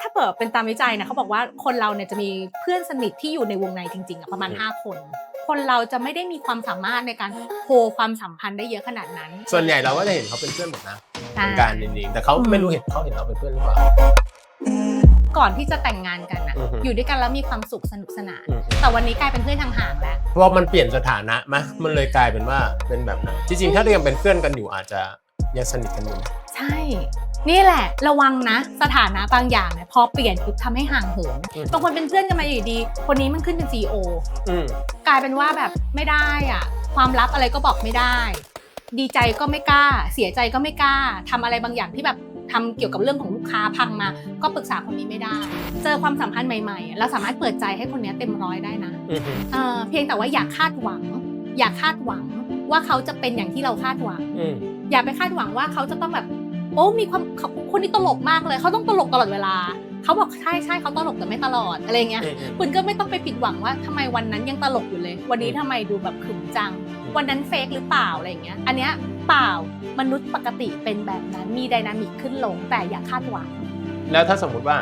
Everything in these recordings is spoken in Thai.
ถ้าเปิดเป็นตามวิจัยนะเขาบอกว่าคนเราเนี่ยจะมีเพื่อนสนิทที่อยู่ในวงในจริงๆอะประมาณ 5 คน คนเราจะไม่ได้มีความสามารถในการโฮความสัมพันธ์ได้เยอะขนาดนั้นส่วนใหญ่เราก็จะเห็นเขาเป็นเพื่อนหมดนะใช่การจริงๆแต่เขาอืมไม่รู้เห็นเขาเห็นเราเป็นเพื่อนหรือเปล่า ก่อนที่จะแต่งงานกันอะอือฮึ อยู่ด้วยกันแล้วมีความสุขสนุกสนานอืมแต่วันนี้กลายเป็นเพื่อนห่างๆแล้ว เพราะมันเปลี่ยนสถานะมะมันเลยกลายเป็นว่าเป็นแบบนั้นจริงๆถ้าเรายังเป็นเพื่อนกันอยู่อาจจะ ยังสนิทกันอยู่นะใช่ นี่แหละ ระวังนะ สถานะบางอย่างเนี่ยพอเปลี่ยนปุ๊บทำให้ห่างเหินอืมบางคนเป็นเพื่อนกันมาอยู่ดี คนนี้มันขึ้นเป็น CEO อืมกลายเป็นว่าแบบไม่ได้อะความลับอะไรก็บอกไม่ได้ ดีใจก็ไม่กล้า เสียใจก็ไม่กล้าทำอะไรบางอย่างที่แบบทำเกี่ยวกับเรื่องของลูกค้าพังมา ก็ปรึกษาคนนี้ไม่ได้ เจอความสัมพันธ์ใหม่ๆอะเราสามารถเปิดใจให้คนนี้เต็มร้อยได้นะ อืมเออเพียงแต่ว่าอย่าคาดหวัง อย่าคาดหวังว่าเขาจะเป็นอย่างที่เราคาดหวัง อืม อย่าไปคาดหวังว่าเขาจะต้องแบบ โอ้มีความเขาคนนี้ตลกมากเลย เขาต้องตลกตลอดเวลา เขาบอกใช่ใช่เขาตลกแต่ไม่ตลอดอะไรเงี้ยอืมอืมคุณก็ไม่ต้องไปผิดหวังว่าทำไมวันนั้นยังตลกอยู่เลย วันนี้ทำไมดูแบบขรึมจัง วันนั้นเฟกหรือเปล่าอะไรเงี้ย อันเนี้ยเปล่ามนุษย์ปกติเป็นแบบนั้นมีไดนามิกขึ้นลงแต่อย่าคาดหวัง แล้วถ้าสมมุติว่า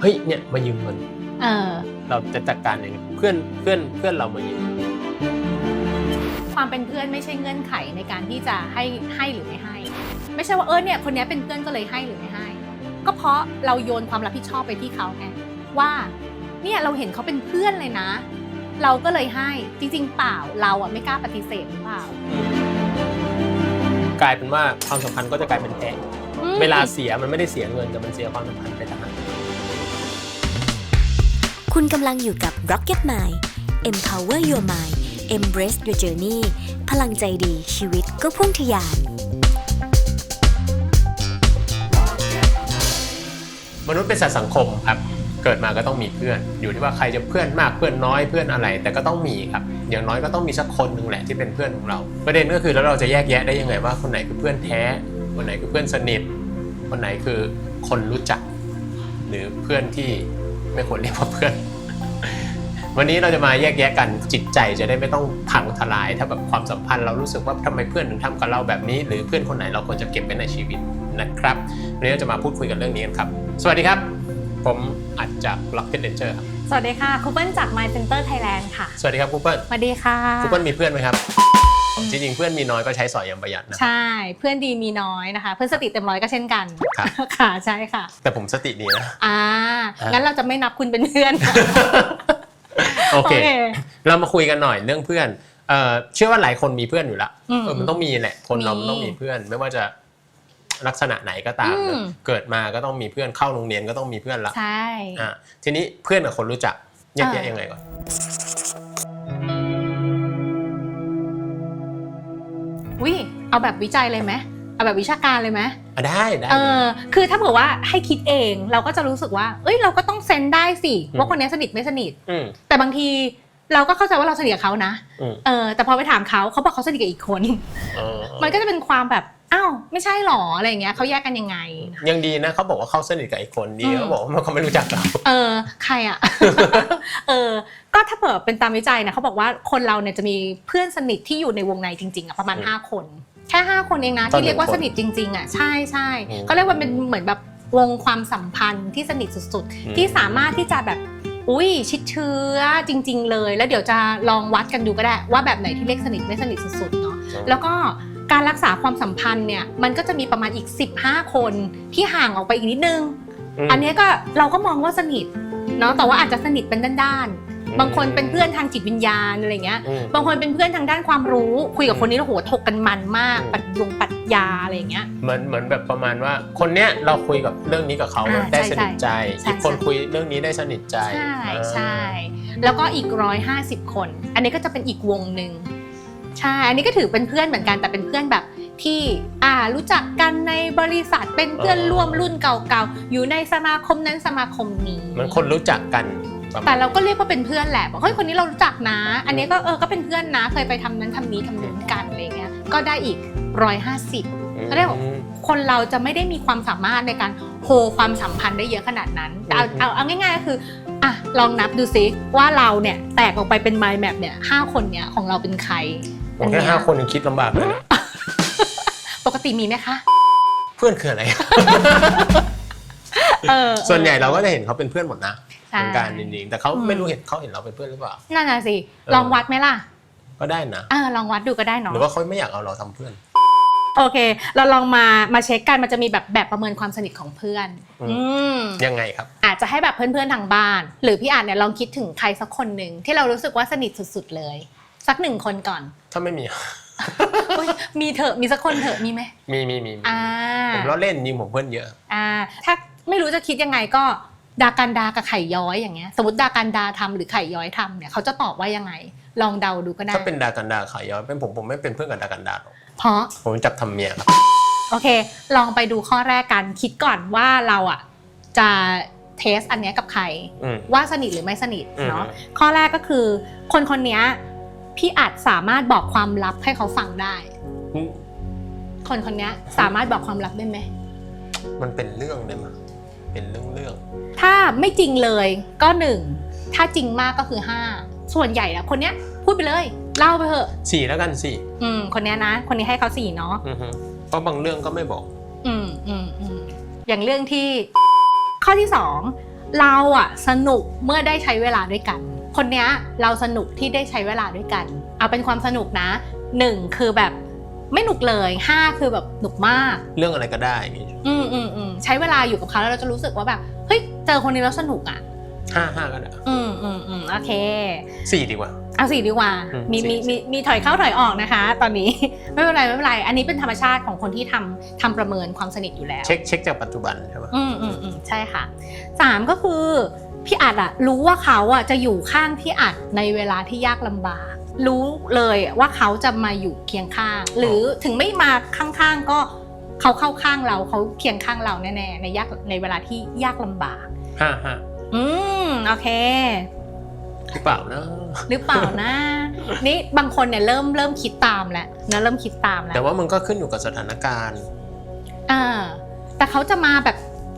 เฮ้ยเนี่ยมายืมเงินเออเราจะจัดการยังไงเพื่อนเพื่อนเพื่อนเรามายืม ความเป็นเพื่อนไม่ใช่เงื่อนไขในการที่จะให้ให้หรือไม่ให้ ไม่ใช่ว่าเออเนี่ยคนเนี้ยเป็นเพื่อนก็เลยให้หรือไม่ให้ ก็เพราะเราโยนความรับผิดชอบไปที่เขาไงว่าเนี่ยเราเห็นเขาเป็นเพื่อนเลยนะ เราก็เลยให้จริงๆ เปล่าเราอะไม่กล้าปฏิเสธหรือเปล่ากลายเป็นว่าความสัมพันธ์ก็จะกลายเป็นแพ้อืมเวลาเสียมันไม่ได้เสียเงินแต่มันเสียความสัมพันธ์ไปต่างหากคุณกำลังอยู่กับ Rocket Mind Empower Your Mind Embrace Your Journey พลังใจดีชีวิตก็พุ่งทะยาน มนุษย์เป็นสัตว์สังคมครับ เกิดมาก็ต้องมีเพื่อน อยู่ที่ว่าใครจะเพื่อนมากเพื่อนน้อยเพื่อนอะไร แต่ก็ต้องมีครับ อย่างน้อยก็ต้องมีสักคนหนึ่งแหละที่เป็นเพื่อนของเรา ประเด็นก็คือแล้วเราจะแยกแยะได้ยังไงว่าคนไหนคือเพื่อนแท้ คนไหนคือเพื่อนสนิท คนไหนคือคนรู้จัก หรือเพื่อนที่ไม่ควรเรียกว่าเพื่อน วันนี้เราจะมาแยกแยะกันจิตใจจะได้ไม่ต้องพังทลาย ถ้าแบบความสัมพันธ์เรารู้สึกว่าทำไมเพื่อนถึงทำกับเราแบบนี้ หรือเพื่อนคนไหนเราควรจะเก็บไว้ในชีวิตนะครับวันนี้เราจะมาพูดคุยกันเรื่องนี้กันครับ สวัสดีครับ ผมอัดจาก Rocket Ranger ครับสวัสดีค่ะคูเปิลจาก My Center Thailand ค่ะ สวัสดีครับคูเปิลสวัสดีค่ะคูเปิลมีเพื่อนไหมครับจริงๆเพื่อนมีน้อยก็ใช้สอยอย่างประหยัดนะใช่เพื่อนดีมีน้อยนะคะ เพื่อนสติเต็มร้อยก็เช่นกันครับค่ะใช่ค่ะ แต่ผมสติดีนะอ่าอะงั้นเราจะไม่นับคุณเป็นเพื่อนค่ะ โอเคโอเค เรามาคุยกันหน่อยเรื่องเพื่อนเอ่อเชื่อว่าหลายคนมีเพื่อนอยู่แล้วอืมเออมันต้องมีแหละ คนเรามีมันต้องมีเพื่อน ไม่ว่าจะลักษณะไหนก็ตามอืมเนอะเกิดมาก็ต้องมีเพื่อนเข้าโรงเรียนก็ต้องมีเพื่อนละ ใช่ อะทีนี้เพื่อนกับคนรู้จักแยกแยะเออ ยังไงก่อนวิเอาแบบวิจัยเลยไหม เอาแบบวิชาการเลยไหมอะได้ได้เออคือถ้าเผื่อว่าให้คิดเองเราก็จะรู้สึกว่า เอ้ยเราก็ต้องเซนได้สิอืมว่าคนนี้สนิทไม่สนิท อืม แต่บางทีเราก็เข้าใจว่าเราสนิทกับเขานะอืม เออแต่พอไปถามเขาเขาบอกเขาสนิทกับอีกคน เออมันก็จะเป็นความแบบอ้าวไม่ใช่หรออะไรอย่างเงี้ยเขาแยกกันยังไง ยังดีนะเขาบอกว่าเขาสนิทกับไอ้คนดีอืม เขาบอกว่ามันเขาไม่รู้จักเรา เออใครอะเออก็ถ้าเปิดเป็นตามวิจัยนะเขาบอกว่าคนเราเนี่ยจะมีเพื่อนสนิทที่อยู่ในวงในจริงๆอะประมาณ อืม 5 คน แค่ 5 คนเองนะต่อที่เรียกว่าหนึ่สงคนนิทจริง ๆอะใช่ใช่อืมเขาเรียกว่าเป็นเหมือนแบบวงความสัมพันธ์ที่สนิทสุดอืมๆที่สามารถที่จะแบบอุ้ยชิดเชื้อจริง ๆ เลย แล้วเดี๋ยวจะลองวัดกันดูก็ได้ ว่าแบบไหนที่เรียกสนิทไม่สนิทสุดๆเนาะแล้วก็การรักษาความสัมพันธ์เนี่ยมันก็จะมีประมาณอีก 15 คนที่ห่างออกไปอีกนิดนึงมอันเนี้ยก็เราก็มองว่าสนิทเนาะแต่ว่าอาจจะสนิทเป็นด้านอืมๆ บางคนเป็นเพื่อนทางจิตวิญญาณอะไรเงี้ย อืม บางคนเป็นเพื่อนทางด้านความรู้ คุยกับคนนี้แล้วโหถกกันมันมากอืมปรัดยงปรัดยาอะไรเงี้ย เหมือนเหมือนแบบประมาณว่า คนเนี้ยเราคุยกับเรื่องนี้กับเขาอ่าได้ใช่สนิทใจใช่อีกคนใช่คุยเรื่องนี้ได้สนิทใจใช่อ่าใช่แล้วก็อีกร้อยห้าสิบคน อันนี้ก็จะเป็นอีกวงหนึ่งใช่อันนี้ก็ถือเป็นเพื่อนเหมือนกันแต่เป็นเพื่อนแบบที่อ่ารู้จักกันในบริษัทเป็นเพื่อนร่วมรุ่นเก่าๆอยู่ในสมาคมนั้นสมาคมนี้ เหมือนคนรู้จักกันประมาณ แต่เราก็เรียกว่าเป็นเพื่อนแหละบอกเฮ้ยคนนี้เรารู้จักนะ อันนี้ก็เออก็เป็นเพื่อนนะเคยไปทำนั้นทำนี้ทำนู้นกันอะไรเงี้ยก็ได้อีกร้อยห้าสิบเขาเรียกว่าอืมคนเราจะไม่ได้มีความสามารถในการโฮความสัมพันธ์ได้เยอะขนาดนั้นแต่เอาอืมเอาเอาง่ายๆก็คืออะลองนับดูซิว่าเราเนี่ยแตกออกไปเป็น mind map เนี่ยห้าคนเนี่ยของเราเป็นใครผมแค่ห้าคนยังคิดลำบากเลยนะปกติมีไหมคะ เพื่อนคืออะไรเออส่วนใหญ่เราก็จะเห็นเขาเป็นเพื่อนหมดนะใช่ เหมือนกันจริงๆแต่เขาอืมไม่รู้เห็นเขาเห็นเราเป็นเพื่อนหรือเปล่านั่นน่ะสิเออลองวัดไหมล่ะ ก็ได้นะเออลองวัดดูก็ได้หเนาะรือว่าเขาไม่อยากเอาเราทำเพื่อน โอเค เราลองมามาเช็คกันมันจะมีแบบแบบประเมินความสนิทของเพื่อนอืมอืมยังไงครับ อาจจะให้แบบเพื่อนๆทางบ้าน หรือพี่อาจเนี่ยลองคิดถึงใครสักคนหนึ่งที่เรารู้สึกว่าสนิทสุดๆเลย สักหนึ่งคนก่อน ถ้าไม่มีเฮ้ยมีเถอะมีสักคนเถอะมีไหมมีมีมีมีอ่าผมล้อเล่นจริงผมเพื่อนเยอะ อ่า ถ้าไม่รู้จะคิดยังไงก็ ดากันดากับไข่ย้อยอย่างเงี้ยสมมติดากันดาทำหรือไข่ย้อยทำเนี่ยเขาจะตอบว่ายังไง ลองเดาดูก็ได้ถ้าเป็นดากันดาขายย้อนเป็นผมผมไม่เป็นเพื่อนกับดากันดาหรอกเพราะผมจับทำเมียครับโอเค ลองไปดูข้อแรกกันคิดก่อนว่าเราอะจะเทสอันเนี้ยกับใครอืมว่าสนิทหรือไม่สนิทเนาะอืมข้อแรกก็คือ คนคนเนี้ยพี่อาจสามารถบอกความลับให้เขาฟังได้ คนคนเนี้ยสามารถบอกความลับได้ไหมมันเป็นเรื่องได้มั้ย เป็นเรื่องเรื่องถ้าไม่จริงเลยก็หนึ่งถ้าจริงมากก็คือห้าส่วนใหญ่อะคนเนี้ยพูดไปเลยเล่าไปเถอะสี่แล้วกันสี่อืมคนเนี้ยนะ คนนี้ให้เขาสี่เนาะอือฮึเพราะบางเรื่องก็ไม่บอก อืมอืมอืมอย่างเรื่องที่ ข้อที่สองเราอะสนุกเมื่อได้ใช้เวลาด้วยกัน คนเนี้ยเราสนุกที่ได้ใช้เวลาด้วยกัน เอาเป็นความสนุกนะหนึ่งคือแบบ ไม่หนุกเลยห้าคือแบบหนุกมาก เรื่องอะไรก็ได้อย่างงี้อืมอืมอืมใช้เวลาอยู่กับเขาแล้วเราจะรู้สึกว่าแบบเฮ้ยเจอคนนี้แล้วสนุกอะห้าห้าก็ได้อืมอืมอืมโอเค สี่ดีกว่า เอาสี่ดีกว่า อืมมีสี่มีมีมีถอยเข้าถอยออกนะคะ ตอนนี้ ไม่เป็นไรไม่เป็นไร อันนี้เป็นธรรมชาติของคนที่ทำทำประเมินความสนิทอยู่แล้ว เช็คเช็คจากปัจจุบันใช่ปะอืมอืมอืมใช่ค่ะสามก็คือพี่อัดอะรู้ว่าเขาอะจะอยู่ข้างพี่อัดในเวลาที่ยากลำบาก รู้เลยว่าเขาจะมาอยู่เคียงข้าง หรือถึงไม่มาข้างๆก็เขาเข้าข้างเราเขาเคียงข้างเราแน่ๆในยากในเวลาที่ยากลำบากห้าห้าอืมโอเคหรือเปล่านะหรือเปล่านะ นี่บางคนเนี่ยเริ่มเริ่มคิดตามแล้วนะเริ่มคิดตามแล้วแต่ว่ามันก็ขึ้นอยู่กับสถานการณ์อ่าแต่เขาจะมาแบบ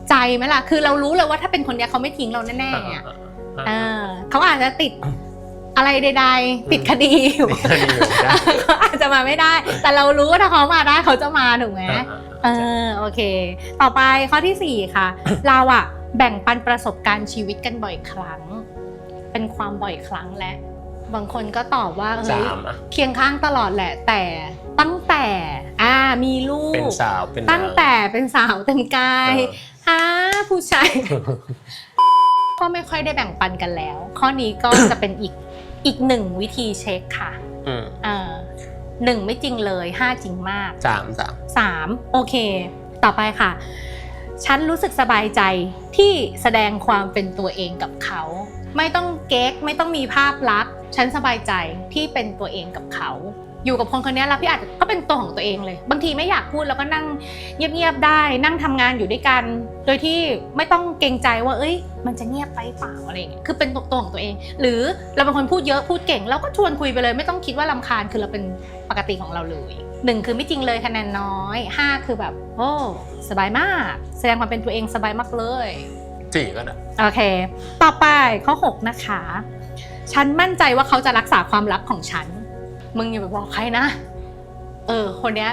ใจไหมล่ะ คือเรารู้เลยว่าถ้าเป็นคนเนี้ยเขาไม่ทิ้งเราแน่ๆอะเออเขาอาจจะติด อะไรใดๆ ติดคดีอยู่ติดคดีอยู่ได้ เขาอาจจะมาไม่ได้ แต่เรารู้ว่าถ้าเขามาได้เขาจะมาถูกไหมเออโอเค ต่อไปข้อที่4ค่ะ เราอะแบ่งปันประสบการณ์ชีวิตกันบ่อยครั้ง เป็นความบ่อยครั้งและ บางคนก็ตอบว่าเฮ้สายมอะเคียงข้างตลอดแหละ แต่ตั้งแต่อ่ามีลูก เป็นสาวเป็นนางตั้งแต่เป็นสาวเต็มกายเอออ่าผู้ชาย ก็ไม่ค่อยได้แบ่งปันกันแล้ว ข้อนี้ก็ จะเป็นอีก อีกหนึ่งวิธีเช็คค่ะอืมเออหนึ่งไม่จริงเลยห้าจริงมากสามสามสามโอเค ต่อไปค่ะ ฉันรู้สึกสบายใจที่แสดงความเป็นตัวเองกับเขา ไม่ต้องเก๊กไม่ต้องมีภาพลักษณ์ฉันสบายใจที่เป็นตัวเองกับเขา อยู่กับคนคนนี้แล้วพี่อาจจะก็เป็นตัวของตัวเองเลย บางทีไม่อยากพูดแล้วก็นั่งเงียบๆได้ นั่งทำงานอยู่ด้วยกัน โดยที่ไม่ต้องเกรงใจว่า เอ้ย มันจะเงียบไปเปล่าอะไรอย่างเงี้ยคือเป็นตัวของตัวเอง หรือเราเป็นคนพูดเยอะพูดเก่งเราก็ชวนคุยไปเลย ไม่ต้องคิดว่าลำคาญคือเราเป็นปกติของเราเลยหนึ่งคือไม่จริงเลยคะแนนน้อยห้าคือแบบโอ้สบายมาก แสดงความเป็นตัวเองสบายมากเลยสี่ก็ได้โอเค ต่อไปข้อ6นะคะ ฉันมั่นใจว่าเขาจะรักษาความลับของฉัน มึงอย่าไปบอกใครนะ เออ คนเนี้ย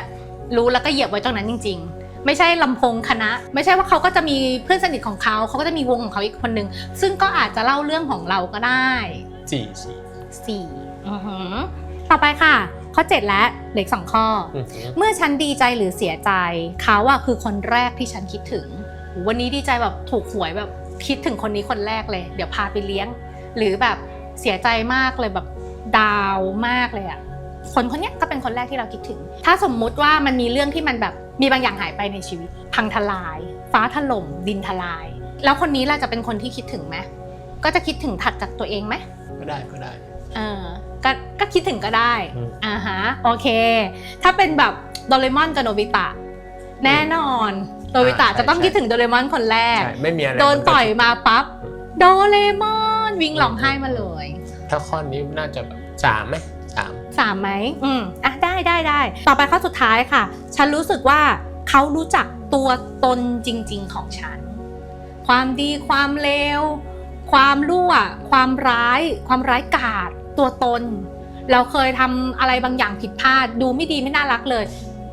รู้แล้วก็เหยียบไว้ตรงนั้นจริง ๆ ไม่ใช่ลำโพงคณะ ไม่ใช่ว่าเขาก็จะมีเพื่อนสนิทของเขาเขาก็จะมีวงของเขาอีกคนนึง ซึ่งก็อาจจะเล่าเรื่องของเราก็ได้สี่สี่สี่อือหือต่อไปค่ะ ข้อ7และเหลืออกสองข้อ อือหือเมื่อฉันดีใจหรือเสียใจ เขาอะคือคนแรกที่ฉันคิดถึง วันนี้ดีใจแบบถูกหวยแบบคิดถึงคนนี้คนแรกเลย เดี๋ยวพาไปเลี้ยง หรือแบบเสียใจมากเลยแบบดาวมากเลยอะ คนคนเนี้ยก็เป็นคนแรกที่เราคิดถึง ถ้าสมมุติว่ามันมีเรื่องที่มันแบบมีบางอย่างหายไปในชีวิต พังทลาย ฟ้าถล่ม ดินทลาย แล้วคนนี้เราจะเป็นคนที่คิดถึงไหมก็จะคิดถึงถัดจากตัวเองไหมก็ได้ก็ได้เออก็ก็คิดถึงก็ได้อืมอ่าฮะโอเค ถ้าเป็นแบบโดเรมอนกับโนบิตะแน่นอนโนบิตะอ่าใช่จะต้องใช่คิดถึงโดเรมอนคนแรกใช่ไม่มีอะไรโดนมัก็ต่อยมาปั๊บโดเรมอนวิ่งร้องไห้มาเลย ถ้าข้อนี้น่าจะแบบสามไหม สามสามไหมอืมอะได้ได้ได้ต่อไปข้อสุดท้ายค่ะ ฉันรู้สึกว่าเขารู้จักตัวตนจริง ๆ ของฉัน ความดีความเลวความรั่ว ความร้าย ความร้ายกาจตัวตน เราเคยทำอะไรบางอย่างผิดพลาด ดูไม่ดีไม่น่ารักเลย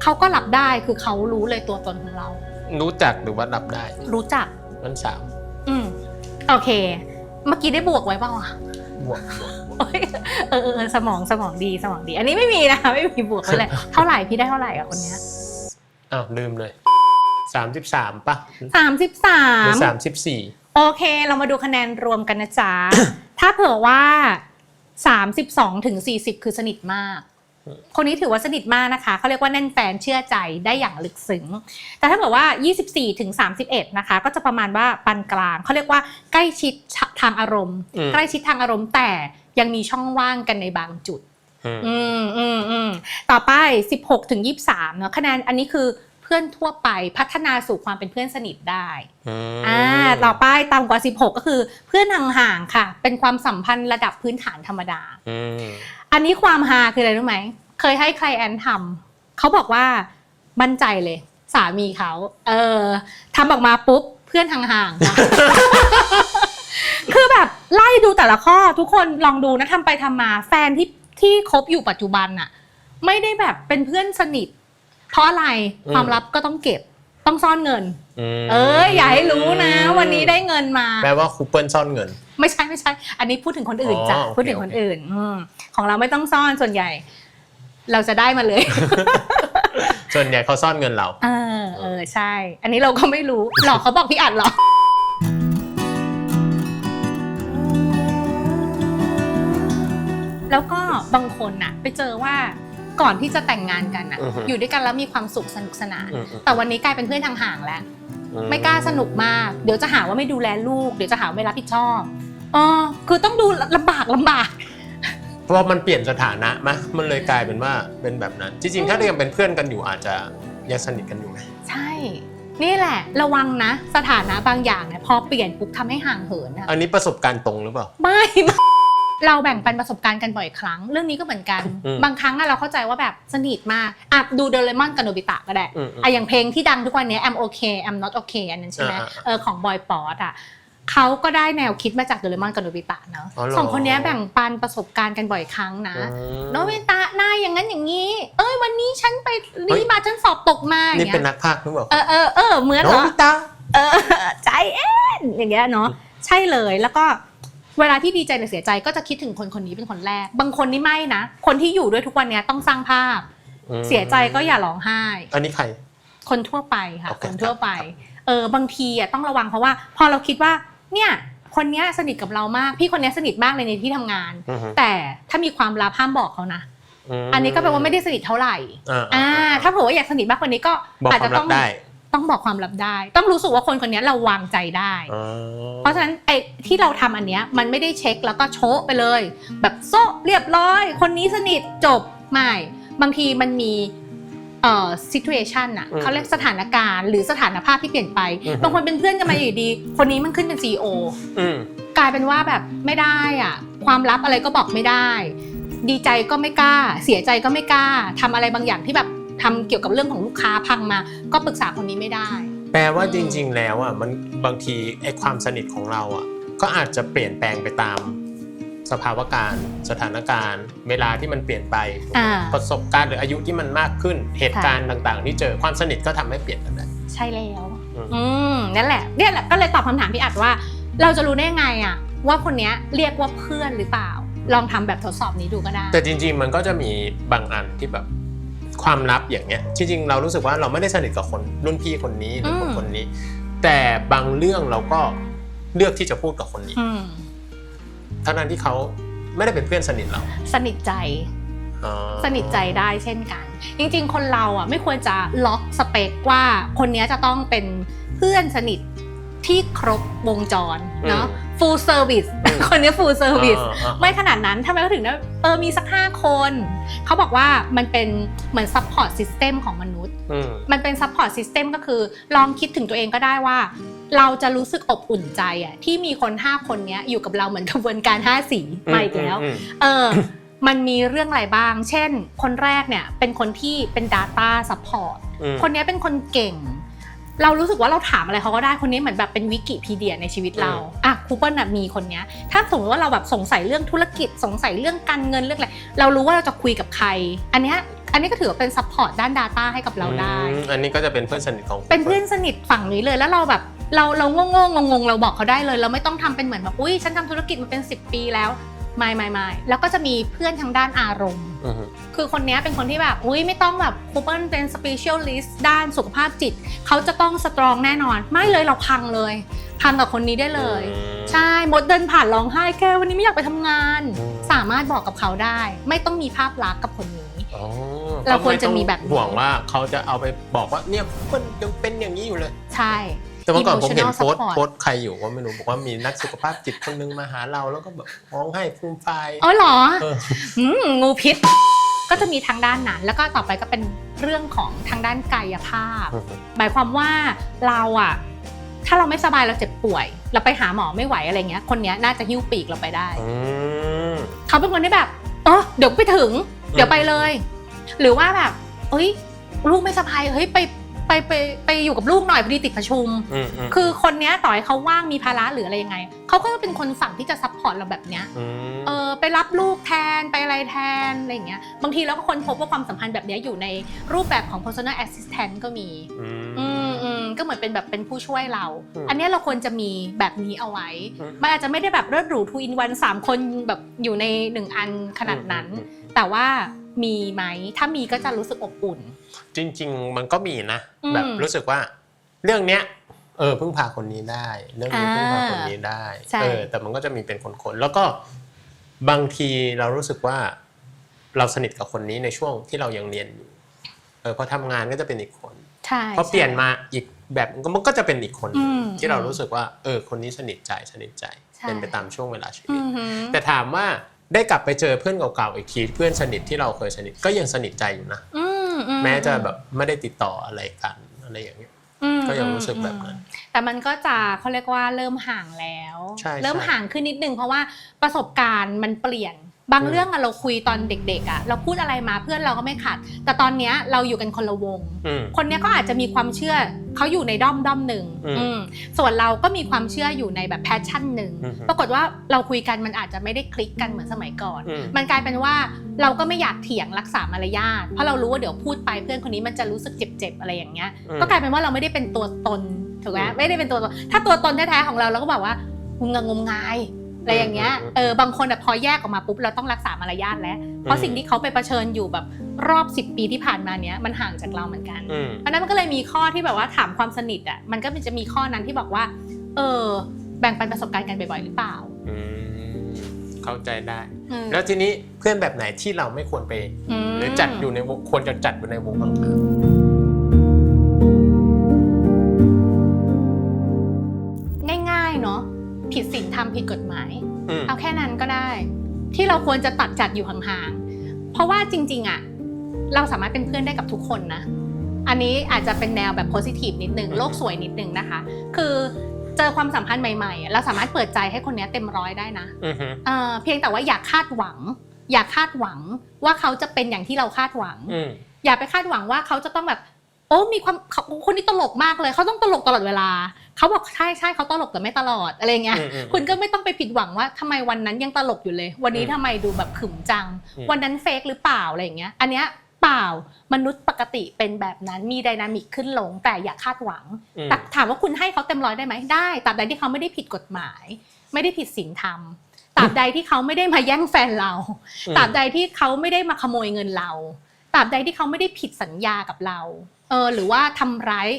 เขาก็รับได้คือเขารู้เลยตัวตนของเรา รู้จักหรือว่ารับได้ รู้จักมันสามอืมโอเค เมื่อกี้ได้บวกไว้เปล่าอะบวกบวกบวกโอ๊ย เออเออเออสมองสมองดีสมองดี อันนี้ไม่มีนะคะไม่มีบวกไว้เลยเท่าไหร่พี่ได้เท่าไหร่อะคนเนี้ยอ้าวลืมเลยสามสิบสามป่ะสามสิบสาหรืมอสามสิบสี่โอเค เรามาดูคะแนนรวมกันนะจ๊ะ ถ้าเผื่อว่า32ถึง40คือสนิทมาก คนนี้ถือว่าสนิทมากนะคะ เขาเรียกว่าแน่นแฟนเชื่อใจได้อย่างลึกซึ้ง แต่ถ้าเผื่อว่า 24ถึง31 นะคะ ก็จะประมาณว่าปานกลาง เขาเรียกว่าใกล้ชิดทางอารมณ์อืมใกล้ชิดทางอารมณ์แต่ ยังมีช่องว่างกันในบางจุดอืมอืมอืมอืมต่อไป 16ถึง23เนาะคะแนนอันนี้คือเพื่อนทั่วไปพัฒนาสู่ความเป็นเพื่อนสนิทได้มอ่าต่อไปต่ำกว่า 16 ก็คือเพื่อนห่างๆค่ะ เป็นความสัมพันธ์ระดับพื้นฐานธรรมดาอืมอันนี้ความฮาคืออะไรรู้ไหม เคยให้ใครแอนทำเขาบอกว่ามั่นใจเลยสามีเขา เออทำออกมาปุ๊บเพื่อนห่างๆนะ คือแบบไล่ดูแต่ละข้อทุกคนลองดูนะทำไปทำมา แฟนที่ที่คบอยู่ปัจจุบันน่ะ ไม่ได้แบบเป็นเพื่อนสนิท เพราะอะไรความลับก็ต้องเก็บต้องซ่อนเงิน มเอ้ยอย่าให้รู้นะ วันนี้ได้เงินมา แปลว่าครูเปิลซ่อนเงิน ไม่ใช่ไม่ใช่ อันนี้พูดถึงคนอื่นจ้ะ อ๋อโอเคพูดถึงคนอื่นอืมของเราไม่ต้องซ่อนส่วนใหญ่ เราจะได้มาเลย ส่วนใหญ่เขาซ่อนเงินเรา เออเออใช่ อันนี้เราก็ไม่รู้หรอกเขาบอกพี่อัดหรอ แล้วก็บางคนน่ะไปเจอว่าก่อนที่จะแต่งงานกันน่ะอือฮึอยู่ด้วยกันแล้วมีความสุขสนุกสนาน อืมอืมแต่วันนี้กลายเป็นเพื่อนห่างๆแล้วอืไม่กล้าสนุกมาก เดี๋ยวจะหาว่าไม่ดูแลลูก เดี๋ยวจะหาว่าไม่รับผิดชอบอ๋อคือต้องดูลำบากลำบาก เพราะว่ามันเปลี่ยนสถานะมะมันเลยกลายเป็นว่าเป็นแบบนั้น จริง ๆ ถ้าเรายังเป็นเพื่อนกันอยู่อาจจะยังสนิทกันอยู่ไหมใช่ นี่แหละ ระวังนะ สถานะบางอย่างเนี่ยพอเปลี่ยนปุ๊บทำให้ห่างเหินอะอันนี้ประสบการณ์ตรงหรือเปล่า ไม่ไม่ เราแบ่งปันประสบการณ์กันบ่อยครั้ง เรื่องนี้ก็เหมือนกันอืมบางครั้งอะเราเข้าใจว่าแบบสนิทมากอะดูเดลมอนกับโนบิตะก็ได้อืมอืมอะอย่างเพลงที่ดังทุกวันนี้ I'm okay I'm not okay อันนั้นใช่ไหมอ่าๆเออของบอยปอดอะเขาก็ได้แนวคิดมาจากโดเรมอนกับโนบิตะเนาะอ๋อเหรอสองคนนี้แบ่งปันประสบการณ์กันบ่อยครั้งนะอืมโนบิตะหน้าอย่างนั้นอย่างนี้ เอ้ยวันนี้ฉันไปเฮ้นี่ยมาฉันสอบตกมาอย่านี่งเป็นเงี้ยนักพากย์หรือเปล่าเออเออเออเหมือนโนเหรอบิตะเออใจเอ็นอย่างเงี้ยเนาะใช่เลยแล้วก็ เวลาที่ดีใจหรือเสียใจก็จะคิดถึงคนคนนี้เป็นคนแรก บางคนนี่ไม่นะ คนที่อยู่ด้วยทุกวันเนี้ยต้องสร้างภาพ อืมเสียใจก็อย่าร้องไห้ อันนี้ใคร คนทั่วไปค่ะ โอเคคนทั่วไปเออบางทีอะต้องระวังเพราะว่า พอเราคิดว่า เนี่ยคนเนี้ยสนิทกับเรามาก พี่คนเนี้ยสนิทมากเลยในที่ทำงาน อือฮึแต่ถ้ามีความลับห้ามบอกเขานะมอันนี้ก็แปลว่าไม่ได้สนิทเท่าไหร่ อ่าอ่า ถ้าเผื่อว่าอยากสนิทมากกว่านี้ก็บอกอาจควาจะมลัต้อบงได้ ต้องบอกความลับได้ ต้องรู้สึกว่าคนคนเนี้ยเราวางใจได้อ๋อเพราะฉะนั้นไอ้ที่เราทำอันเนี้ยมันไม่ได้เช็คแล้วก็โชะไปเลย แบบโซะเรียบร้อย คนนี้สนิทจบไม่บางทีมันมีเอ่อ situation อะอืมเขาเรียกสถานการณ์ หรือสถานภาพที่เปลี่ยนไปอือฮึบางคนเป็นเพื่อนกันมาอยู่ดี คนนี้มันขึ้นเป็น CEO อืมกลายเป็นว่าแบบไม่ได้อะความลับอะไรก็บอกไม่ได้ ดีใจก็ไม่กล้า เสียใจก็ไม่กล้าทำอะไรบางอย่างที่แบบ ทำเกี่ยวกับเรื่องของลูกค้าพังมา ก็ปรึกษาคนนี้ไม่ได้ แปลว่าจริง ๆ แล้วอะมันบางทีไอ้ความสนิทของเราอะ ก็อาจจะเปลี่ยนแปลงไปตาม สภาวะการสถานการณ์ เวลาที่มันเปลี่ยนไป อ่า ประสบการณ์หรืออายุที่มันมากขึ้นเหตุการณ์ต่าง ๆ ที่เจอความสนิทก็ทำให้เปลี่ยนกันได้ ใช่แล้ว อืม อืมนั่นแหละเนี่ยแหละก็เลยตอบคำถามพี่อัดว่า เราจะรู้ได้ไงอะว่าคนเนี้ยเรียกว่าเพื่อนหรือเปล่า ลองทำแบบทดสอบนี้ดูก็ได้ แต่จริง ๆ มันก็จะมีบางอันที่แบบ ความลับอย่างเงี้ยจริงๆ เรารู้สึกว่าเราไม่ได้สนิทกับคนรุ่นพี่คนนี้หรือคนอืมคนนี้ แต่บางเรื่องเราก็เลือกที่จะพูดกับคนนี้อืมทั้งนั้นที่เขาไม่ได้เป็นเพื่อนสนิทเรา สนิทใจอ๋อสนิทใจได้เช่นกัน จริง ๆ คนเราอะไม่ควรจะล็อกสเปคว่าคนเนี้ยจะต้องเป็นเพื่อนสนิท ที่ครบวงจรเนาะ full service คนเนี้ย full service อ่าอ่าไม่ขนาดนั้นทำไมเขาถึงได้เออมีสักห้าคน เขาบอกว่ามันเป็นเหมือน support system ของมนุษย์อืมมันเป็น support system ก็คือลองคิดถึงตัวเองก็ได้ว่า เราจะรู้สึกอบอุ่นใจอะที่มีคน 5 คนเนี้ยอยู่กับเราเหมือนกระบวนการ 5 สีมาอีกแล้วอืมเออมันมีเรื่องอะไรบ้าง เช่น คนแรกเนี่ยเป็นคนที่เป็น Data Support อืมคนเนี้ยเป็นคนเก่ง เรารู้สึกว่าเราถามอะไรเขาก็ได้คนนี้เหมือนแบบเป็นวิกิพีเดียในชีวิตเราอะครูเปิลน่ะมีคนเนี้ย ถ้าสมมติว่าเราแบบสงสัยเรื่องธุรกิจสงสัยเรื่องการเงินเรื่องอะไรเรารู้ว่าเราจะคุยกับใคร อันเนี้ยอันนี้ก็ถือว่าเป็นซัพพอร์ตด้าน Data ให้กับเราได้อืมอันนี้ก็จะเป็นเพื่อนสนิทของเป็นเพื่อนสนิทฝั่งนี้เลยแล้วเราแบบเราเราโง่ๆงงๆเราบอกเขาได้เลย เราไม่ต้องทำเป็นเหมือนแบบอุ้ยฉันทำธุรกิจมาเป็น 10 ปีแล้ว ไม่ไม่ไม่แล้วก็จะมีเพื่อนทางด้านอารมณ์ อือฮึคือคนเนี้ยเป็นคนที่แบบ อุ้ยไม่ต้องแบบคูเปิลเป็น specialist ด้านสุขภาพจิต เขาจะต้องสตรองแน่นอน ไม่เลยเราพังเลยพังกับคนนี้ได้เลย อืม ใช่มดเดินผ่านร้องไห้แกวันนี้ไม่อยากไปทำงาน อืม สามารถบอกกับเขาได้ ไม่ต้องมีภาพลักษณ์กับคนนี้ อ๋อเราควรจะมีแบบนี้ห่วงว่าเขาจะเอาไปบอกว่าเนี่ยมันยังเป็นอย่างนี้อยู่เลย ใช่ แต่เมื่อก่อนผมเห็น Emotional โพสต์ support โพสต์ใครอยู่ก็ไม่รู้บอกว่ามีนักสุขภาพจิตคนนึงมาหาเราแล้วก็แบบร้องไห้ฟูมฟายอ๋อเหรอ เออ อืมงูพิษ ก็จะมีทางด้านนั้น แล้วก็ต่อไปก็เป็นเรื่องของทางด้านกายภาพ อือฮึ หมายความว่าเราอะถ้าเราไม่สบายเราเจ็บป่วย เราไปหาหมอไม่ไหวอะไรเงี้ย คนเนี้ยน่าจะหิ้วปีกเราไปได้ อืม เขาเป็นคนที่แบบเออเดี๋ยวไปถึง เดี๋ยวไปเลย หรือว่าแบบเอ้ยลูกไม่สบายเฮ้ยไป ไปไปไปอยู่กับลูกหน่อยพอดีติดประชุม อืมอืมคือคนเนี้ยต่อให้เขาว่างมีภาระหรืออะไรยังไงเขาก็จะเป็นคนฝั่งที่จะซัพพอร์ตเราแบบเนี้ยมเออไปรับลูกแทนไปอะไรแทนอะไรอย่างเงี้ยบางทีเราก็คนพบว่าความสัมพันธ์แบบเนี้ยอยู่ในรูปแบบของ personal assistant ก็มีมอืมอืมก็เหมือนเป็นแบบเป็นผู้ช่วยเรา อืมอันเนี้ยเราควรจะมีแบบนี้เอาไว้ อืม มันอาจจะไม่ได้แบบเลิศหรูทูอินวันสามคนแบบอยู่ในหนึ่งอันขนาดนั้นอืมอืมแต่ว่ามีไหม ถ้ามีก็จะรู้สึกอบอุ่น จริง ๆ มันก็มีนะอืมแบบรู้สึกว่า เรื่องเนี้ยเออพึ่งพาคนนี้ได้ เรื่องนี้อ่าพึ่งพาคนนี้ได้ใช่เออแต่มันก็จะมีเป็นคนๆแล้วก็บางทีเรารู้สึกว่าเราสนิทกับคนนี้ในช่วงที่เรายังเรียนอยู่เออพอทำงานก็จะเป็นอีกคนใช่พอเปลี่ยนมาอีกแบบมันก็จะเป็นอีกคนหนึ่งอืมที่เรารู้สึกว่า เออ คนนี้สนิทใจสนิทใจใช่เป็นไปตามช่วงเวลาชีอืวิตอหือแต่ถามว่าได้กลับไปเจอเพื่อนเก่าๆอีกทีเพื่อนสนิทที่เราเคยสนิทก็ยังสนิทใจอยู่นะอืมอื แม้จะแบบไม่ได้ติดต่ออะไรกันอะไรอย่างเงี้ยอืมก็ยังรู้สึกแบบนั้น แต่มันก็จะเขาเรียกว่าเริ่มห่างแล้วใช่เริ่มใช่ห่างขึ้นนิดนึงเพราะว่าประสบการณ์มันเปลี่ยน บางอืมเรื่องอะเราคุยตอนเด็กๆอะเราพูดอะไรมาเพื่อนเราก็ไม่ขัด แต่ตอนเนี้ยเราอยู่กันคนละวง อืม คนเนี้ยก็อาจจะมีความเชื่อเขาอยู่ในด้อมด้อมหนึ่งอืมอืมส่วนเราก็มีความเชื่ออยู่ในแบบแพชชั่นหนึ่งอืมปรากฏว่าเราคุยกันมันอาจจะไม่ได้คลิกกันเหมือนสมัยก่อน อืม มันกลายเป็นว่าเราก็ไม่อยากเถียงรักษามารยาทเพราะเรารู้ว่าเดี๋ยวพูดไปเพื่อนคนนี้มันจะรู้สึกเจ็บๆอะไรอย่างเงี้ย อืมก็กลายเป็นว่าเราไม่ได้เป็นตัวตนถูกไหมอืม ไม่ได้เป็นตัวตนถ้าตัวตนแท้ๆของเราเราก็บอกว่ามึงงงมงาย อะไรอย่างเงี้ยอืมอืมเออบางคนอะพอแยกออกมาปุ๊บเราต้องรักษามารยาทแล้ว เพราะสิ่งที่เขาไปเผชิญอยู่แบบรอบ 10 ปีที่ผ่านมาเนี้ยมันห่างจากเราเหมือนกันอืมเพราะฉะนั้นมันก็เลยมีข้อที่แบบว่าถามความสนิทอะมันก็จะมีข้อนั้นที่บอกว่า เออ แบ่งปันประสบการณ์กันบ่อยๆหรือเปล่าอืมเข้าใจได้อืมแล้วทีนี้เพื่อนแบบไหนที่เราไม่ควรไปมหรือจัดอยู่ในวงควรจะจัดอยู่ในวงห่างง่ ผิดศีลธรรมผิดกฎหมายๆอืมเอาแค่นั้นก็ได้ ที่เราควรจะตัดจัดอยู่ห่างๆ เพราะว่าจริงๆอะเราสามารถเป็นเพื่อนได้กับทุกคนนะ อันนี้อาจจะเป็นแนวแบบโพสิทีฟนิดนึงอืมโลกสวยนิดนึงนะคะ คือเจอความสัมพันธ์ใหม่ๆอะเราสามารถเปิดใจให้คนเนี้ยเต็มร้อยได้นะ อือฮึเอ่อเพียงแต่ว่าอย่าคาดหวัง อย่าคาดหวังว่าเขาจะเป็นอย่างที่เราคาดหวัง อืม อย่าไปคาดหวังว่าเขาจะต้องแบบ โอ้มีความเขาคนนี้ตลกมากเลย เขาต้องตลกตลอดเวลา เขาบอกใช่ใช่เขาตลกแต่ไม่ตลอดอะไรเงี้ยอืมอืมคุณก็ไม่ต้องไปผิดหวังว่าทำไมวันนั้นยังตลกอยู่เลย วันนี้อืมทำไมดูแบบขึมจังอืมวันนั้นเฟกหรือเปล่าอะไรอย่างเงี้ย อันเนี้ยเปล่ามนุษย์ปกติเป็นแบบนั้นมีไดนามิกขึ้นลง แต่อย่าคาดหวังอืมแต่ถามว่าคุณให้เขาเต็มร้อยได้ไหมได้ตราบใดที่เขาไม่ได้ผิดกฎหมาย ไม่ได้ผิดศีลธรรมตราบใดที่เขาไม่ได้มาแย่งแฟนเราอืมตราบใดที่เขาไม่ได้มาขโมยเงินเราตราบใดที่เขาไม่ได้ผิดสัญญากับเรา เออหรือว่าทำร้าย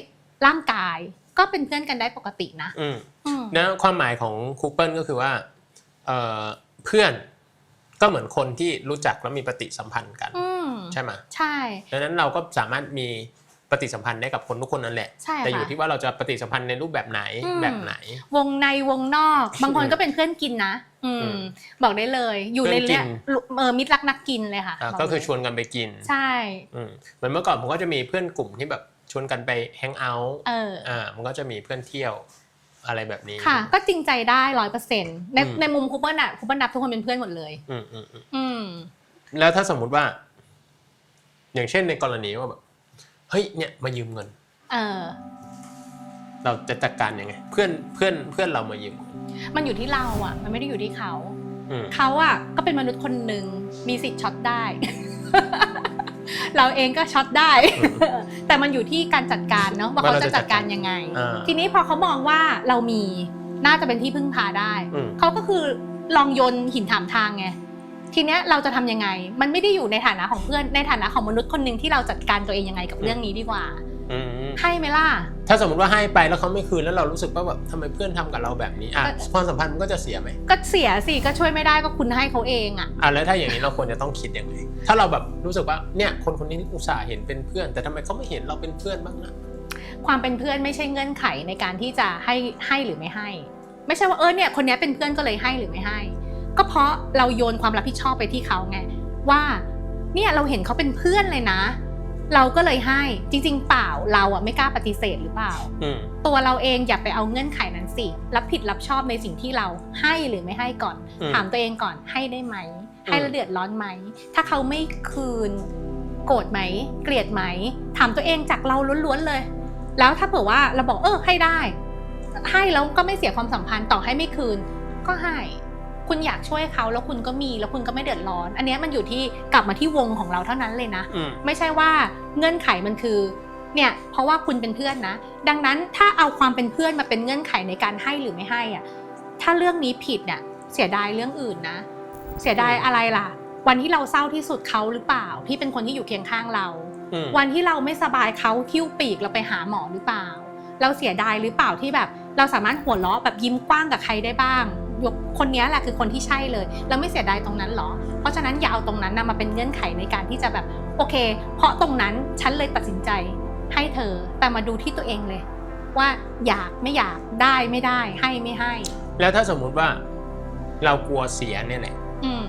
ร่างกาย ก็เป็นเพื่อนกันได้ปกตินะอืมอืมนะความหมายของคูเปิลก็คือว่าเอ่อเพื่อนก็เหมือนคนที่รู้จักแล้วมีปฏิสัมพันธ์กันอืมใช่ไหมใช่ดังนั้นเราก็สามารถมี ปฏิสัมพันธ์ได้กับคนทุกคนนั่นแหละ ใช่แต่อยู่ค่ะที่ว่าเราจะปฏิสัมพันธ์ในรูปแบบไหนอืม แบบไหน วงในวงนอก บางคนก็เป็นเพื่อนกินนะ อืม อืมบอกได้เลย อยู่ในเพื่อนกิเนี้ยนเออมิตรรักนักกินเลยค่ะอะบก็คือเลยชวนกันไปกินใช่ อืมเหมือนเมื่อก่อนผมก็จะมีเพื่อนกลุ่มที่แบบชวนกันไปแฮงเอาท์เออ อ่ามันก็จะมีเพื่อนเที่ยวอะไรแบบนี้ ค่ะ ก็จริงใจได้ร้อยเปอร์เซ็นต์ในอืม ในมุมคูเปอร์น่ะคูเปอร์นับทุกคนเป็นเพื่อนหมดเลย อืมอืมอืม อืม แล้วถ้าสมมุติว่า อย่างเช่นในกรณีว่าแบบ เฮ้ยเนี่ยมายืมเงิน เออ เราจะจัดการยังไง เพื่อนเพื่อนเพื่อนเรามายืมเงินมันอยู่ที่เราอะ มันไม่ได้อยู่ที่เขา อืมเขาอะก็เป็นมนุษย์คนหนึ่งมีสิทธิ์ช็อตได้ เราเองก็ช็อตได้ อืม แต่มันอยู่ที่การจัดการเนาะว่าว่าเขาเราจะจะจัดการยังไง อ่าทีนี้พอเขามองว่าเรามีน่าจะเป็นที่พึ่งพาได้ อืม เขาก็คือลองโยนหินถามทางไง ทีเนี้ยเราจะทำยังไง มันไม่ได้อยู่ในฐานะของเพื่อนในฐานะของมนุษย์คนหนึ่งที่เราจัดการตัวเองยังไงกับเรื่องนี้ดีกว่าอืมให้ไหมล่ะ ถ้าสมมติว่าให้ไปแล้วเขาไม่คืนแล้วเรารู้สึกว่าแบบทำไมเพื่อนทำกับเราแบบนี้อะเออความสัมพันธ์มันก็จะเสียไหมก็เสียสิก็ช่วยไม่ได้ก็คุณให้เขาเองอะอะแล้วถ้าอย่างนี้เราควรจะต้องคิดยังไงถ้าเราแบบรู้สึกว่าเนี่ยคนคนนี้อุตส่าห์เห็นเป็นเพื่อน แต่ทำไมเขาไม่เห็นเราเป็นเพื่อนบ้างนะความเป็นเพื่อนไม่ใช่เงื่อนไขในการที่จะให้ให้หรือไม่ให้ ไม่ใช่ว่าเออเนี่ยคนนี้เป็นเพื่อนก็เลยให้หรือไม่ให้ ก็เพราะเราโยนความรับผิดชอบไปที่เขาไง ว่าเนี่ยเราเห็นเขาเป็นเพื่อนเลยนะ เราก็เลยให้จริง ๆ เปล่าเราอะไม่กล้าปฏิเสธหรือเปล่าอืมตัวเราเองอย่าไปเอาเงื่อนไขนั้นสิ รับผิดรับชอบในสิ่งที่เราให้หรือไม่ให้ก่อนอืมถามตัวเองก่อนให้ได้ไหม ให้อืมแล้วเดือดร้อนไหม ถ้าเขาไม่คืนโกรธไหม เกลียดไหม ถามตัวเองจากเราล้วนๆเลย แล้วถ้าเผื่อว่าเราบอกเออให้ได้ ให้แล้วก็ไม่เสียความสัมพันธ์ต่อให้ไม่คืน ก็ให้ คุณอยากช่วยเขาแล้วคุณก็มีแล้วคุณก็ไม่เดือดร้อน อันเนี้ยมันอยู่ที่กลับมาที่วงของเราเท่านั้นเลยนะอืมไม่ใช่ว่าเงื่อนไขมันคือเนี่ยเพราะว่าคุณเป็นเพื่อนนะ ดังนั้นถ้าเอาความเป็นเพื่อนมาเป็นเงื่อนไขในการให้หรือไม่ให้อะถ้าเรื่องนี้ผิดเนี่ยเสียดายเรื่องอื่นนะ เสียดายอะไรล่ะ วันที่เราเศร้าที่สุดเขาหรือเปล่า ที่เป็นคนที่อยู่เคียงข้างเราอืมวันที่เราไม่สบายเขาคิ้วปีกเราไปหาหมอหรือเปล่า เราเสียดายหรือเปล่าที่แบบ เราสามารถหัวเราะแบบยิ้มกว้างกับใครได้บ้างยก คนนี้แหละคือคนที่ใช่เลยเราไม่เสียดายตรงนั้นหรอ เพราะฉะนั้นอย่าเอาตรงนั้นนะมาเป็นเงื่อนไขในการที่จะแบบโอเค เพราะตรงนั้นฉันเลยตัดสินใจให้เธอแต่มาดูที่ตัวเองเลย ว่าอยากไม่อยากได้ไม่ได้ ให้ไม่ให้ แล้วถ้าสมมุติว่าเรากลัวเสียเนี่ยแหละอืม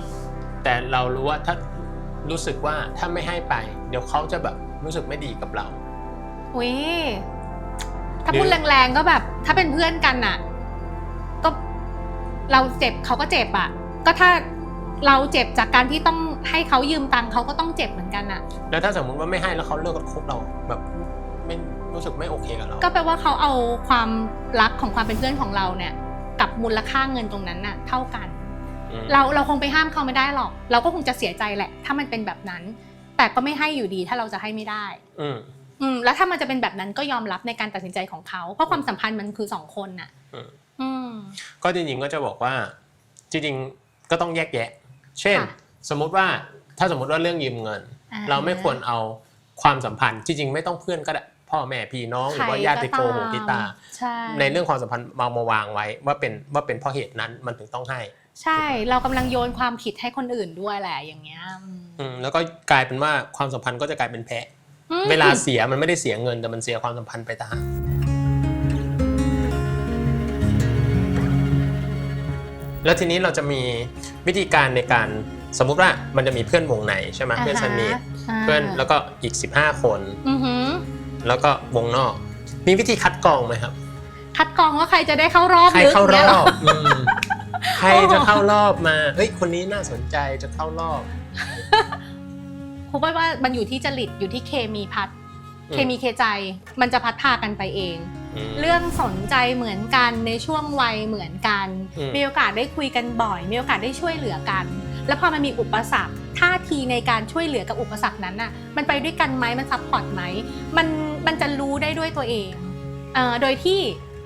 แต่เรารู้ว่าถ้ารู้สึกว่าถ้าไม่ให้ไป เดี๋ยวเขาจะแบบรู้สึกไม่ดีกับเราอุ้ยถ้าหรือพูดแรงๆก็แบบ ถ้าเป็นเพื่อนกันน่ะก็ เราเจ็บเขาก็เจ็บอะ ก็ถ้าเราเจ็บจากการที่ต้องให้เขายืมตังค์เขาก็ต้องเจ็บเหมือนกันอะ แล้วถ้าสมมุติว่าไม่ให้แล้วเขาเลิกกับคบเราแบบไม่รู้สึกไม่โอเคกับเรา ก็แปลว่าเขาเอาความรักของความเป็นเพื่อนของเราเนี่ย กับมูลค่าเงินตรงนั้นน่ะ เท่ากัน อืมเราเราคงไปห้ามเขาไม่ได้หรอก เราก็คงจะเสียใจแหละ ถ้ามันเป็นแบบนั้น แต่ก็ไม่ให้อยู่ดีถ้าเราจะให้ไม่ได้ อืม อืมแล้วถ้ามันจะเป็นแบบนั้นก็ยอมรับในการตัดสินใจของเขา เพราะความสัมพันธ์มันคือสองคนน่ะ อืมอืม ก็จริงๆก็จะบอกว่าจริงๆก็ต้องแยกแยะ เช่นค่ะสมมุติว่าถ้าสมมุติว่าเรื่องยืมเงินอ่าเราไม่ควรเอาความสัมพันธ์จริงๆไม่ต้องเพื่อนก็ได้พ่อแม่พี่น้องหรือว่าญาติโกโหติตาใช่ในเรื่องความสัมพันธ์มามาวางไว้ว่าเป็นว่าเป็นเพราะเหตุนั้นมันถึงต้องให้ ใช่เรากำลังโยนความผิดให้คนอื่นด้วยแหละอย่างเงี้ยอืมอืมแล้วก็กลายเป็นว่าความสัมพันธ์ก็จะกลายเป็นแพะอืมเวลาเสียมันไม่ได้เสียเงินแต่มันเสียความสัมพันธ์ไปต่าง แล้วทีนี้เราจะมีวิธีการในการสมมุติว่ามันจะมีเพื่อนวงในใช่ไหมเพื่อนสนิทาเพื่อนแล้วก็อีก 15 คน อือหือแล้วก็วงนอก มีวิธีคัดกรองไหมครับ คัดกรองว่าใครจะได้เข้ารอบใครลึกเข้ารนี่ยอหบอืมใครจะเข้ารอบมาเฮ้ยคนนี้น่าสนใจจะเข้ารอบ ครูว่าว่ามันอยู่ที่จริตอยู่ที่เคมีพัด อืม เคมีเคใจมันจะพัดพากันไปเองม เรื่องสนใจเหมือนกันในช่วงวัยเหมือนกันอืมมีโอกาสได้คุยกันบ่อย มีโอกาสได้ช่วยเหลือกัน แล้วพอมันมีอุปสรรคท่าทีในการช่วยเหลือกับอุปสรรคนั้นน่ะมันไปด้วยกันไหมมันซัพพอร์ตไหมมันมันจะรู้ได้ด้วยตัวเองเอ่อโดยที่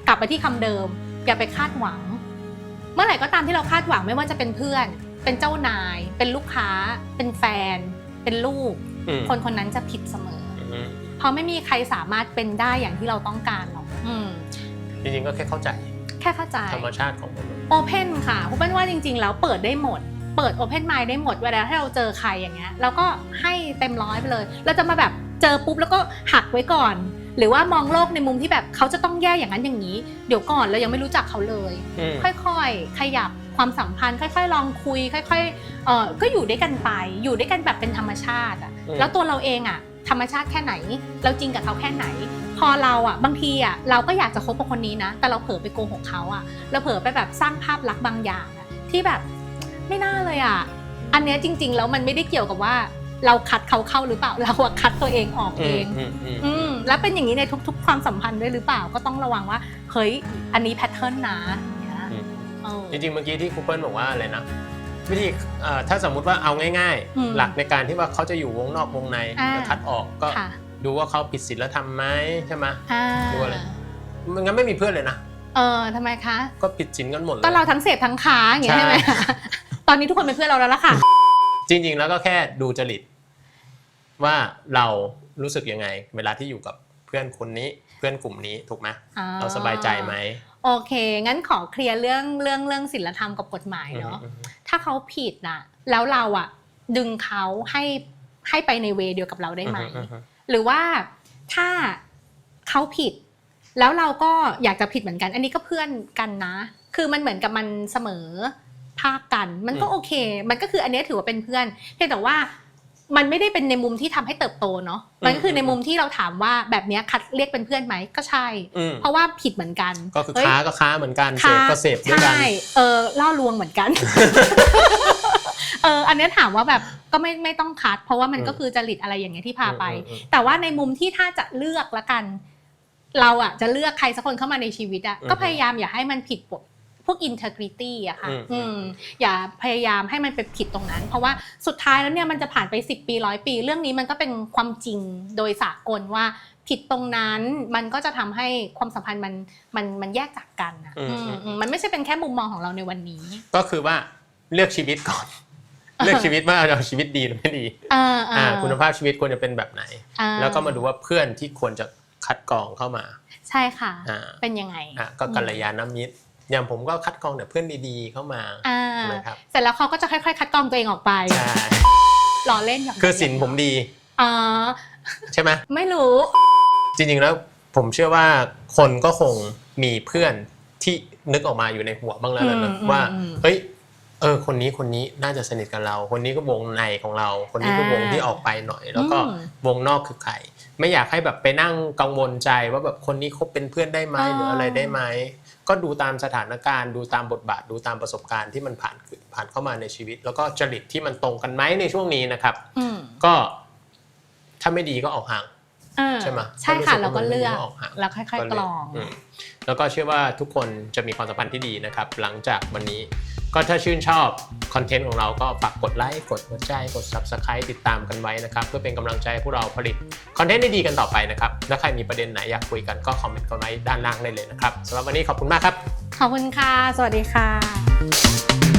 กลับไปที่คำเดิมอย่าไปคาดหวัง เมื่อไหร่ก็ตามที่เราคาดหวังไม่ว่าจะเป็นเพื่อน เป็นเจ้านาย เป็นลูกค้า เป็นแฟน เป็นลูกอืมคนคนนั้นจะผิดเสมออืมเพราะไม่มีใครสามารถเป็นได้อย่างที่เราต้องการหรอก อืมจริงๆก็แค่เข้าใจแค่เข้าใจธรรมชาติของมนุษย์โอเพนค่ะเพราะเป็นว่าจริง ๆ แล้วเปิดได้หมด เปิดโอเพนไม d ได้หมดเวลาถ้าเราเจอใครอย่างเงี้ยเราก็ให้เต็มร้อยไปเลย เราจะมาแบบเจอปุ๊บแล้วก็หักไว้ก่อน หรือว่ามองโลกในมุมที่แบบเขาจะต้องแย่อย่างนั้นอย่างนี้ เดี๋ยวก่อนเรายังไม่รู้จักเขาเลย อืม ค่อยๆ ขยับความสัมพันธ์ ค่อยๆ ลองคุย ค่อยๆเออก็อยู่ด้วยกันไป อยู่ด้วยกันแบบเป็นธรรมชาติอะอืม แล้วตัวเราเองอะธรรมชาติแค่ไหน เราจริงกับเขาแค่ไหนพ อเราอะบางทีอะเราก็อยากจะคบกับคนนี้นะ แต่เราเผลอไปโกหกเขาอะเราเผลอไปแบบสร้างภาพลักษณ์บางอย่างอะที่แบบไม่น่าเลยอะอันเนี้ยจริง ๆ แล้วมันไม่ได้เกี่ยวกับว่าเราคัดเขาเข้าหรือเปล่าเราอะคัดตัวเองออกอืเอมงอืมอืมอืมแล้วเป็นอย่างนี้ในทุก ๆ ความสัมพันธ์ด้วยหรือเปล่าก็ต้องระวังว่าเฮ้ยอันนี้แพทเทิร์นนะอย่างเงี้ยอืมเออ จริงๆเมื่อกี้ที่ครูเปิลบอกว่าอะไรนะวิธีเอ่อถ้าสมมุติว่าเอาง่ายอืมๆ หลักในการที่ว่าเขาจะอยู่วงนอกวงในอ่า จะคัดออกก็ค่ะ ดูว่าเขาผิดศีลธรรมไหมใช่ไหมอ่าดูอะไรมันงั้นไม่มีเพื่อนเลยนะเออทำไมคะ ก็ผิดศีลกันหมดเลย ก็เราทั้งเสพทั้งค้าอย่างเงี้ยใช่ใช่ไหมตอนนี้ทุกคนเป็นเพื่อนเราแล้วล่ะค่ะ จริง ๆ แล้วก็แค่ดูจริต ว่าเรารู้สึกยังไง เวลาที่อยู่กับเพื่อนคนนี้เพื่อนกลุ่มนี้ถูกไหมอ่าเราสบายใจไหมโอเค งั้นขอเคลียร์เรื่องเรื่องเรื่องศีลธรรมกับกฎหมายเนาะ อืมถ้าเขาผิดน่ะ แล้วเราอะดึงเขาให้ให้ไปในเวย์เดียวกับเราได้ไหม อือือื หรือว่าถ้าเขาผิด แล้วเราก็อยากจะผิดเหมือนกัน อันนี้ก็เพื่อนกันนะ คือมันเหมือนกับมันเสมอภาคกัน มันก็โอเค มันก็คืออันเนี้ยถือว่าเป็นเพื่อนเพียงแต่ว่ามันไม่ได้เป็นในมุมที่ทำให้เติบโตเนาะ มันก็คือในมุมที่เราถามว่าแบบเนี้ยคัดเรียกเป็นเพื่อนไหมก็ใช่อืมเพราะว่าผิดเหมือนกัน ก็คือเฮ้ยค้าก็ค้าเหมือนกัน เสพก็เสพด้วยกัน ใช่ เออล่อลวงเหมือนกัน เอออันเนี้ยถามว่าแบบก็ไม่ไม่ต้องคัด เพราะว่ามันอืมก็คือจริตอะไรอย่างเงี้ยที่พาไปอืมอืมอืมแต่ว่าในมุมที่ถ้าจะเลือกละกัน เราอะจะเลือกใครสักคนเข้ามาในชีวิตอะอืมก็พยายามอย่าให้มันผิดกฎพวก integrity อะค่ะอืมอืมอย่าพยายามให้มันเป็นผิดตรงนั้น เพราะว่าสุดท้ายแล้วเนี่ยมันจะผ่านไป 10 ปีร้อยปี เรื่องนี้มันก็เป็นความจริงโดยสากลว่าผิดตรงนั้นมันก็จะทำให้ความสัมพันธ์มันมันมันแยกจากกันอะอืมอืมอืมมันไม่ใช่เป็นแค่มุมมองของเราในวันนี้ ก็คือว่า เลือกชีวิตก่อน เลือกชีวิตว่าเราชีวิตดีหรือไม่ดีเออเอออ่าคุณภาพชีวิตควรจะเป็นแบบไหนอ่แล้วก็มาดูว่าเพื่อนที่ควรจะคัดกรองเข้ามา ใช่ค่ะอ่าเป็นยังไงอะก็กัลยาณมิตรอย่างผมก็คัดกรองแต่เพื่อนดีๆเข้ามาอ่านะครับเสร็จแล้วเขาก็จะค่อยๆ คัดกรองตัวเองออกไปใช่รอเล่นอย่างคือสินผมดีอ๋อใช่ไหมไม่รู้ จริงๆแล้วผมเชื่อว่าคนก็คงมีเพื่อนที่นึกออกมาอยู่ในหัวบ้างแล้วแหละนะอืมว่าอืมเฮ้ย เออคนนี้คนนี้น่าจะสนิทกับเรา คนนี้ก็วงในของเรา คนนี้ก็วงที่ออกไปหน่อย แล้วก็อืมวงนอกคือใครไม่อยากให้แบบไปนั่งกังวลใจว่าแบบคนนี้คบเป็นเพื่อนได้ไหมอ่าหรืออะไรได้ไหมก็ดูตามสถานการณ์ ดูตามบทบาทดูตามประสบการณ์ที่มันผ่านผ่านเข้ามาในชีวิต แล้วก็จริตที่มันตรงกันไหมในช่วงนี้นะครับอืมก็ถ้าไม่ดีก็ออกห่างเออใช่ไหมใช่ค่ะถ้ารู้สึกว่าเราก็เลือกมันไม่ดีก็ออกห่างแล้วค่อยๆกรองมแล้วก็เชื่อว่าทุกคนจะมีความสัมพันธ์ที่ดีนะครับ หลังจากวันนี้ ก็ถ้าชื่นชอบคอนเทนต์ของเราก็ฝากกดไลค์กดหัวใจกด Subscribe ติดตามกันไว้นะครับ เพื่อเป็นกำลังใจให้พวกเราผลิตคอนเทนต์ดีๆกันต่อไปนะครับถ้าใครมีประเด็นไหนอยากคุยกันก็คอมเมนต์กันไว้ด้านล่างได้เลยนะครับสำหรับวันนี้ขอบคุณมากครับ ขอบคุณค่ะ สวัสดีค่ะ